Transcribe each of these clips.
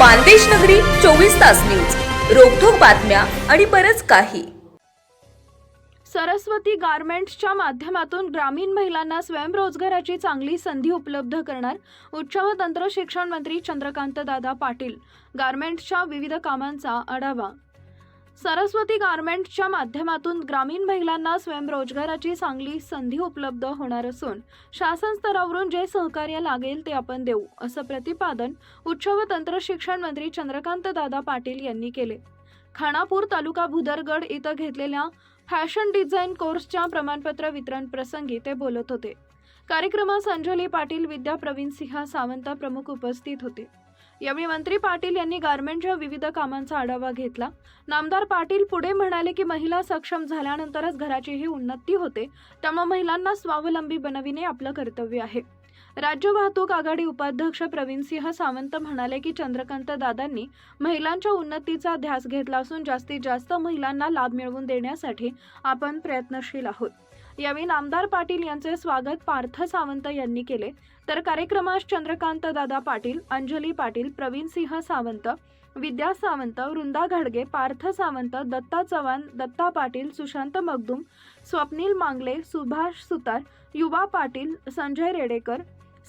मानदेश नगरी चोवीस तास न्यूज. रोखोक बातम्या आणि बरच काही. सरस्वती गारमेंट्सच्या माध्यमातून ग्रामीण महिलांना स्वयंरोजगाराची चांगली संधी उपलब्ध करणार उच्च व तंत्र शिक्षण मंत्री चंद्रकांत दादा पाटील. गारमेंट्सच्या विविध कामांचा आढावा. सरस्वती गारमेंटच्या माध्यमातून ग्रामीण महिलांना स्वयंरोजगाराची चांगली संधी उपलब्ध होणार असून शासन स्तरावरून जे सहकार्य लागेल ते आपण देऊ असं प्रतिपादन उच्च व तंत्र शिक्षण मंत्री चंद्रकांत दादा पाटील यांनी केले. खानापूर तालुका भुदरगड इथं घेतलेल्या फॅशन डिझाईन कोर्सच्या प्रमाणपत्र वितरण प्रसंगी ते बोलत होते. कार्यक्रमास अंजली पाटील विद्या प्रवीण सिंह सावंत प्रमुख उपस्थित होते. यावेळी मंत्री पाटील यांनी गारमेंटच्या विविध कामांचा आढावा घेतला. नामदार पाटील पुढे म्हणाले की महिला सक्षम झाल्यानंतरच घराचीही उन्नती होते. त्यामुळे महिलांना स्वावलंबी बनविणे आपलं कर्तव्य आहे. राज्य वाहतूक आघाडी उपाध्यक्ष प्रवीणसिंह सावंत म्हणाले की चंद्रकांत दादांनी महिलांच्या उन्नतीचा ध्यास घेतला असून जास्तीत जास्त महिलांना लाभ मिळवून देण्यासाठी आपण प्रयत्नशील आहोत. यावेळी नामदार पाटील यांचे स्वागत पार्थ सावंत यांनी केले. तर कार्यक्रमास चंद्रकांत दादा पाटील अंजली पाटील प्रवीण सिंह सावंत विद्या सावंत वृंदा घाडगे पार्थ सावंत दत्ता चव्हाण दत्ता पाटील सुशांत मगदुम स्वप्नील मांगले सुभाष सुतार युवा पाटील संजय रेडेकर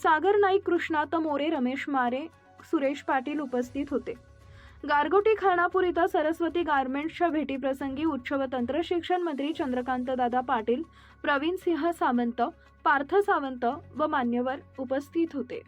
सागर नाईक कृष्णात मोरे रमेश मारे सुरेश पाटील उपस्थित होते. गारगोटी खानापूर इथं सरस्वती गारमेंट्सच्या भेटीप्रसंगी उच्च व तंत्र शिक्षण मंत्री चंद्रकांत दादा पाटील प्रवीण सिंह सावंत पार्थ सावंत व मान्यवर उपस्थित होते.